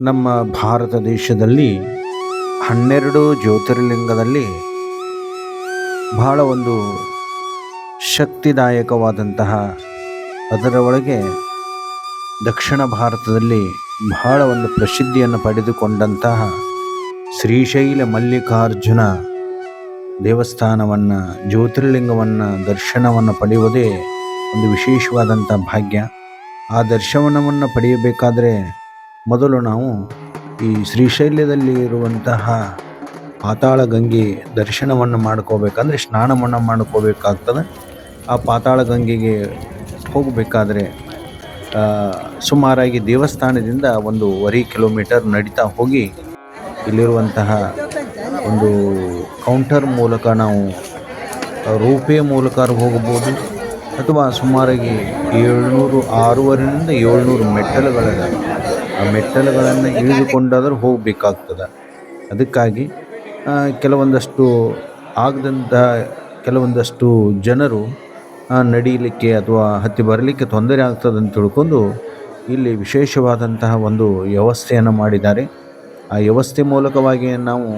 ನಮ್ಮ ಭಾರತ ದೇಶದಲ್ಲಿ ಹನ್ನೆರಡು ಜ್ಯೋತಿರ್ಲಿಂಗದಲ್ಲಿ ಬಹಳ ಒಂದು ಶಕ್ತಿದಾಯಕವಾದಂತಹ ಅದರ ಒಳಗೆ ದಕ್ಷಿಣ ಭಾರತದಲ್ಲಿ ಬಹಳ ಒಂದು ಪ್ರಸಿದ್ಧಿಯನ್ನು ಪಡೆದುಕೊಂಡಂತಹ ಶ್ರೀಶೈಲ ಮಲ್ಲಿಕಾರ್ಜುನ ದೇವಸ್ಥಾನವನ್ನು, ಜ್ಯೋತಿರ್ಲಿಂಗವನ್ನು ದರ್ಶನವನ್ನು ಪಡೆಯುವುದೇ ಒಂದು ವಿಶೇಷವಾದಂಥ ಭಾಗ್ಯ. ಆ ದರ್ಶನವನ್ನು ಪಡೆಯಬೇಕಾದರೆ ಮೊದಲು ನಾವು ಈ ಶ್ರೀಶೈಲ್ಯದಲ್ಲಿ ಇರುವಂತಹ ಪಾತಾಳ ಗಂಗೆ ದರ್ಶನವನ್ನು ಮಾಡ್ಕೋಬೇಕಂದ್ರೆ ಸ್ನಾನವನ್ನು ಮಾಡ್ಕೋಬೇಕಾಗ್ತದೆ. ಆ ಪಾತಾಳ ಗಂಗೆಗೆ ಹೋಗಬೇಕಾದ್ರೆ ಸುಮಾರಾಗಿ ದೇವಸ್ಥಾನದಿಂದ ಒಂದು ವರಿ ಕಿಲೋಮೀಟರ್ ನಡೀತಾ ಹೋಗಿ ಇಲ್ಲಿರುವಂತಹ ಒಂದು ಕೌಂಟರ್ ಮೂಲಕ ನಾವು ರೂಪೇ ಮೂಲಕ ಹೋಗಬಹುದು. ಅಥವಾ ಸುಮಾರಾಗಿ ಏಳ್ನೂರು ಆರೂವರೆಯಿಂದ ಏಳ್ನೂರು ಮೆಟ್ಟಲುಗಳ ಮೆಟ್ಟಲುಗಳನ್ನು ಇಳಿದುಕೊಂಡಾದರೂ ಹೋಗಬೇಕಾಗ್ತದೆ. ಅದಕ್ಕಾಗಿ ಕೆಲವೊಂದಷ್ಟು ಆಗದಂತಹ ಕೆಲವೊಂದಷ್ಟು ಜನರು ನಡೀಲಿಕ್ಕೆ ಅಥವಾ ಹತ್ತಿ ಬರಲಿಕ್ಕೆ ತೊಂದರೆ ಆಗ್ತದೆ ಅಂತ ತಿಳ್ಕೊಂಡು ಇಲ್ಲಿ ವಿಶೇಷವಾದಂತಹ ಒಂದು ವ್ಯವಸ್ಥೆಯನ್ನು ಮಾಡಿದ್ದಾರೆ. ಆ ವ್ಯವಸ್ಥೆ ಮೂಲಕವಾಗಿ ನಾವು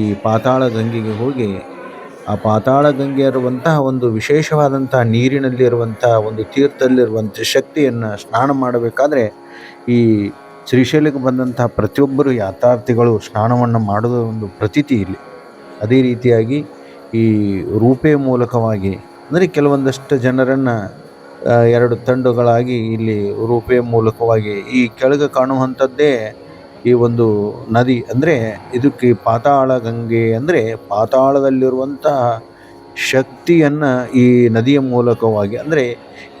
ಈ ಪಾತಾಳ ಗಂಗೆಗೆ ಹೋಗಿ, ಆ ಪಾತಾಳ ಗಂಗೆ ಇರುವಂತಹ ಒಂದು ವಿಶೇಷವಾದಂತಹ ನೀರಿನಲ್ಲಿರುವಂತಹ ಒಂದು ತೀರ್ಥದಲ್ಲಿರುವಂಥ ಶಕ್ತಿಯನ್ನು ಸ್ನಾನ ಮಾಡಬೇಕಾದ್ರೆ ಈ ಶ್ರೀಶೈಲಕ್ಕೆ ಬಂದಂತಹ ಪ್ರತಿಯೊಬ್ಬರು ಯಾತಾರ್ಥಿಗಳು ಸ್ನಾನವನ್ನು ಮಾಡುವ ಒಂದು ಪ್ರತೀತಿ ಇಲ್ಲಿ. ಅದೇ ರೀತಿಯಾಗಿ ಈ ರೂಪೆ ಮೂಲಕವಾಗಿ, ಅಂದರೆ ಕೆಲವೊಂದಷ್ಟು ಜನರನ್ನು ಎರಡು ತಂಡಗಳಾಗಿ ಇಲ್ಲಿ ರೂಪೆ ಮೂಲಕವಾಗಿ ಈ ಕೆಳಗೆ ಕಾಣುವಂಥದ್ದೇ ಈ ಒಂದು ನದಿ. ಅಂದರೆ ಇದಕ್ಕೆ ಪಾತಾಳ ಗಂಗೆ ಅಂದರೆ ಪಾತಾಳದಲ್ಲಿರುವಂತಹ ಶಕ್ತಿಯನ್ನು ಈ ನದಿಯ ಮೂಲಕವಾಗಿ, ಅಂದರೆ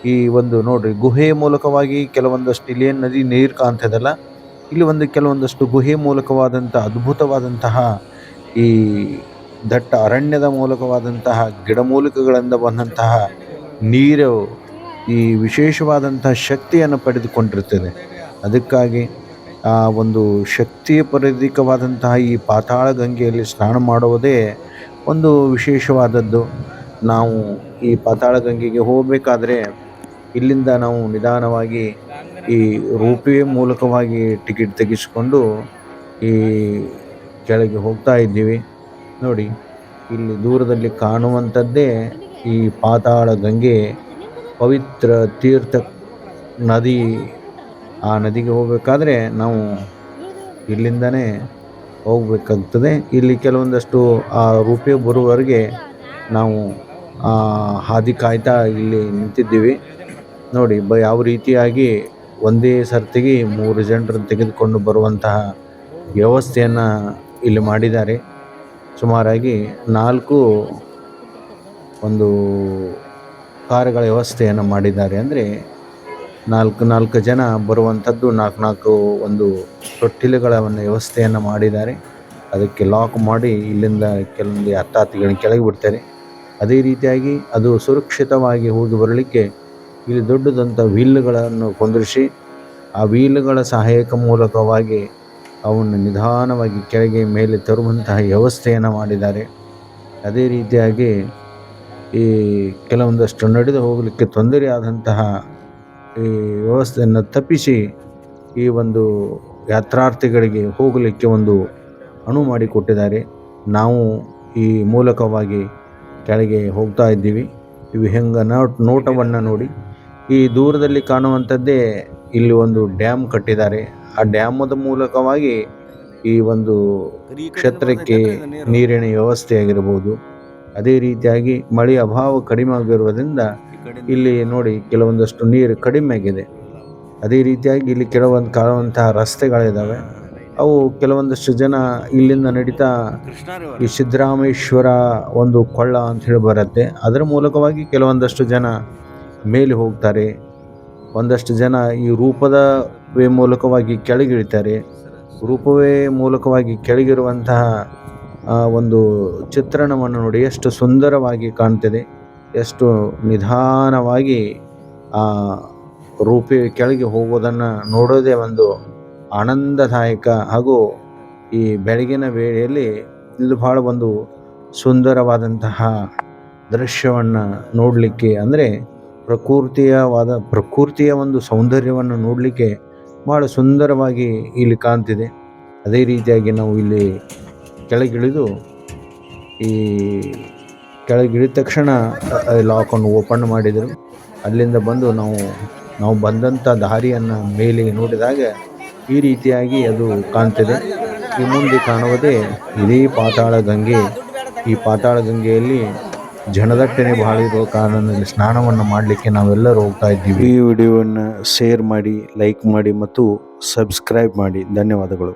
ಈ ಒಂದು ನೋಡಿರಿ, ಗುಹೆ ಮೂಲಕವಾಗಿ ಕೆಲವೊಂದಷ್ಟು, ಇಲ್ಲಿ ಏನು ನದಿ ನೀರು ಕಾಣ್ತದಲ್ಲ, ಇಲ್ಲಿ ಒಂದು ಕೆಲವೊಂದಷ್ಟು ಗುಹೆ ಮೂಲಕವಾದಂಥ ಅದ್ಭುತವಾದಂತಹ ಈ ದಟ್ಟ ಅರಣ್ಯದ ಮೂಲಕವಾದಂತಹ ಗಿಡಮೂಲಿಕೆಗಳಿಂದ ಬಂದಂತಹ ನೀರು ಈ ವಿಶೇಷವಾದಂತಹ ಶಕ್ತಿಯನ್ನು ಪಡೆದುಕೊಂಡಿರ್ತದೆ ಅದಕ್ಕಾಗಿ ಆ ಒಂದು ಶಕ್ತಿಯ ಪರಿಧಿಕವಾದಂತಹ ಈ ಪಾತಾಳ ಗಂಗೆಯಲ್ಲಿ ಸ್ನಾನ ಮಾಡುವುದೇ ಒಂದು ವಿಶೇಷವಾದದ್ದು. ನಾವು ಈ ಪಾತಾಳ ಗಂಗೆಗೆ ಹೋಗಬೇಕಾದ್ರೆ ಇಲ್ಲಿಂದ ನಾವು ನಿಧಾನವಾಗಿ ಈ ರೋಪ್ವೇ ಮೂಲಕವಾಗಿ ಟಿಕೆಟ್ ತೆಗೆಸಿಕೊಂಡು ಈ ಕೆಳಗೆ ಹೋಗ್ತಾ ಇದ್ದೀವಿ. ನೋಡಿ, ಇಲ್ಲಿ ದೂರದಲ್ಲಿ ಕಾಣುವಂಥದ್ದೇ ಈ ಪಾತಾಳ ಗಂಗೆ. ಪವಿತ್ರ ತೀರ್ಥ ನದಿ. ಆ ನದಿಗೆ ಹೋಗಬೇಕಾದ್ರೆ ನಾವು ಇಲ್ಲಿಂದನೇ ಹೋಗಬೇಕಾಗ್ತದೆ ಇಲ್ಲಿ ಕೆಲವೊಂದಷ್ಟು, ಆ, ರೂಪೆ ಬರುವವರೆಗೆ ನಾವು ಹಾದಿ ಕಾಯ್ತಾ ಇಲ್ಲಿ ನಿಂತಿದ್ದೀವಿ. ನೋಡಿ, ಬ, ಯಾವ ರೀತಿಯಾಗಿ ಒಂದೇ ಸರ್ತಿಗೆ ಮೂರು ಜನರನ್ನು ತೆಗೆದುಕೊಂಡು ಬರುವಂತಹ ವ್ಯವಸ್ಥೆಯನ್ನು ಇಲ್ಲಿ ಮಾಡಿದ್ದಾರೆ. ಸುಮಾರಾಗಿ ನಾಲ್ಕು ಒಂದು ಕಾರುಗಳ ವ್ಯವಸ್ಥೆಯನ್ನು ಮಾಡಿದ್ದಾರೆ. ಅಂದರೆ ನಾಲ್ಕು ನಾಲ್ಕು ಜನ ಬರುವಂಥದ್ದು, ನಾಲ್ಕು ನಾಲ್ಕು ಒಂದು ತೊಟ್ಟಿಲುಗಳ ಒಂದು ವ್ಯವಸ್ಥೆಯನ್ನು ಮಾಡಿದ್ದಾರೆ. ಅದಕ್ಕೆ ಲಾಕ್ ಮಾಡಿ ಇಲ್ಲಿಂದ ಕೆಲವೊಂದು ಯಾತ್ರಾರ್ಥಿಗಳನ್ನ ಕೆಳಗೆ ಬಿಡ್ತಾರೆ. ಅದೇ ರೀತಿಯಾಗಿ ಅದು ಸುರಕ್ಷಿತವಾಗಿ ಹೋಗಿ ಬರಲಿಕ್ಕೆ ಇಲ್ಲಿ ದೊಡ್ಡದಂಥ ವೀಲ್ಗಳನ್ನು ಕೊಂದರಿಸಿ, ಆ ವೀಲ್ಗಳ ಸಹಾಯಕ ಮೂಲಕವಾಗಿ ಅವನ್ನು ನಿಧಾನವಾಗಿ ಕೆಳಗೆ ಮೇಲೆ ತರುವಂತಹ ವ್ಯವಸ್ಥೆಯನ್ನು ಮಾಡಿದ್ದಾರೆ. ಅದೇ ರೀತಿಯಾಗಿ ಈ ಕೆಲವೊಂದಷ್ಟು ನಡೆದು ಹೋಗಲಿಕ್ಕೆ ತೊಂದರೆ ಆದಂತಹ ಈ ವ್ಯವಸ್ಥೆಯನ್ನು ತಪ್ಪಿಸಿ ಈ ಒಂದು ಯಾತ್ರಾರ್ಥಿಗಳಿಗೆ ಹೋಗಲಿಕ್ಕೆ ಒಂದು ಅಣು ಮಾಡಿಕೊಟ್ಟಿದ್ದಾರೆ. ನಾವು ಈ ಮೂಲಕವಾಗಿ ಕೆಳಗೆ ಹೋಗ್ತಾ ಇದ್ದೀವಿ. ಇವು ಹೆಂಗೆ ನೋಟ್, ನೋಟವನ್ನು ನೋಡಿ. ಈ ದೂರದಲ್ಲಿ ಕಾಣುವಂಥದ್ದೇ ಇಲ್ಲಿ ಒಂದು ಡ್ಯಾಮ್ ಕಟ್ಟಿದ್ದಾರೆ. ಆ ಡ್ಯಾಮದ ಮೂಲಕವಾಗಿ ಈ ಒಂದು ಕ್ಷೇತ್ರಕ್ಕೆ ನೀರಿನ ವ್ಯವಸ್ಥೆ ಆಗಿರಬಹುದು ಅದೇ ರೀತಿಯಾಗಿ ಮಳೆ ಅಭಾವ ಕಡಿಮೆ ಆಗಿರುವುದರಿಂದ ಇಲ್ಲಿ ನೋಡಿ ಕೆಲವೊಂದಷ್ಟು ನೀರು ಕಡಿಮೆ ಆಗಿದೆ. ಅದೇ ರೀತಿಯಾಗಿ ಇಲ್ಲಿ ಕೆಲವೊಂದು ಕಾಣುವಂತಹ ರಸ್ತೆಗಳಿದ್ದಾವೆ ಅವು ಕೆಲವೊಂದಷ್ಟು ಜನ ಇಲ್ಲಿಂದ ನಡೀತಾ ಈ ಸಿದ್ದರಾಮೇಶ್ವರ ಒಂದು ಕೊಳ್ಳ ಅಂತ ಹೇಳಿ ಬರುತ್ತೆ. ಅದರ ಮೂಲಕವಾಗಿ ಕೆಲವೊಂದಷ್ಟು ಜನ ಮೇಲೆ ಹೋಗ್ತಾರೆ. ಒಂದಷ್ಟು ಜನ ಈ ರೂಪದ ವೇ ಮೂಲಕವಾಗಿ ಕೆಳಗಿಳಿತಾರೆ. ರೂಪವೇ ಮೂಲಕವಾಗಿ ಕೆಳಗಿರುವಂತಹ ಒಂದು ಚಿತ್ರಣವನ್ನು ನೋಡಿ ಎಷ್ಟು ಸುಂದರವಾಗಿ ಕಾಣ್ತಿದೆ. ಎಷ್ಟು ನಿಧಾನವಾಗಿ ಆ ರೂಪಿ ಕೆಳಗೆ ಹೋಗುವುದನ್ನು ನೋಡೋದೇ ಒಂದು ಆನಂದದಾಯಕ ಹಾಗೂ ಈ ಬೆಳಗಿನ ವೇಳೆಯಲ್ಲಿ ಇದು ಭಾಳ ಒಂದು ಸುಂದರವಾದಂತಹ ದೃಶ್ಯವನ್ನು ನೋಡಲಿಕ್ಕೆ ಅಂದರೆ ಪ್ರಕೃತಿಯವಾದ, ಪ್ರಕೃತಿಯ ಒಂದು ಸೌಂದರ್ಯವನ್ನು ನೋಡಲಿಕ್ಕೆ ಭಾಳ ಸುಂದರವಾಗಿ ಇಲ್ಲಿ ಕಾಣ್ತಿದೆ. ಅದೇ ರೀತಿಯಾಗಿ ನಾವು ಇಲ್ಲಿ ಕೆಳಗಿಳಿದು ಈ ಕೆಳಗಿಳಿದ ತಕ್ಷಣ ಲಾಕನ್ನು ಓಪನ್ ಮಾಡಿದರು. ಅಲ್ಲಿಂದ ಬಂದು ನಾವು ನಾವು ಬಂದಂಥ ದಾರಿಯನ್ನು ಮೇಲೆ ನೋಡಿದಾಗ ಈ ರೀತಿಯಾಗಿ ಅದು ಕಾಣ್ತಿದೆ. ಈ ಮುಂದೆ ಕಾಣುವುದೇ ಇದೇ ಪಾತಾಳ ಗಂಗೆ. ಈ ಪಾತಾಳ ಗಂಗೆಯಲ್ಲಿ ಜನದಟ್ಟಣೆ ಬಹಳ ಇರೋ ಕಾರಣದಲ್ಲಿ ಸ್ನಾನವನ್ನು ಮಾಡಲಿಕ್ಕೆ ನಾವೆಲ್ಲರೂ ಹೋಗ್ತಾ ಇದ್ದೀವಿ. ಈ ವಿಡಿಯೋವನ್ನು ಶೇರ್ ಮಾಡಿ ಲೈಕ್ ಮಾಡಿ ಮತ್ತು ಸಬ್ಸ್ಕ್ರೈಬ್ ಮಾಡಿ. ಧನ್ಯವಾದಗಳು.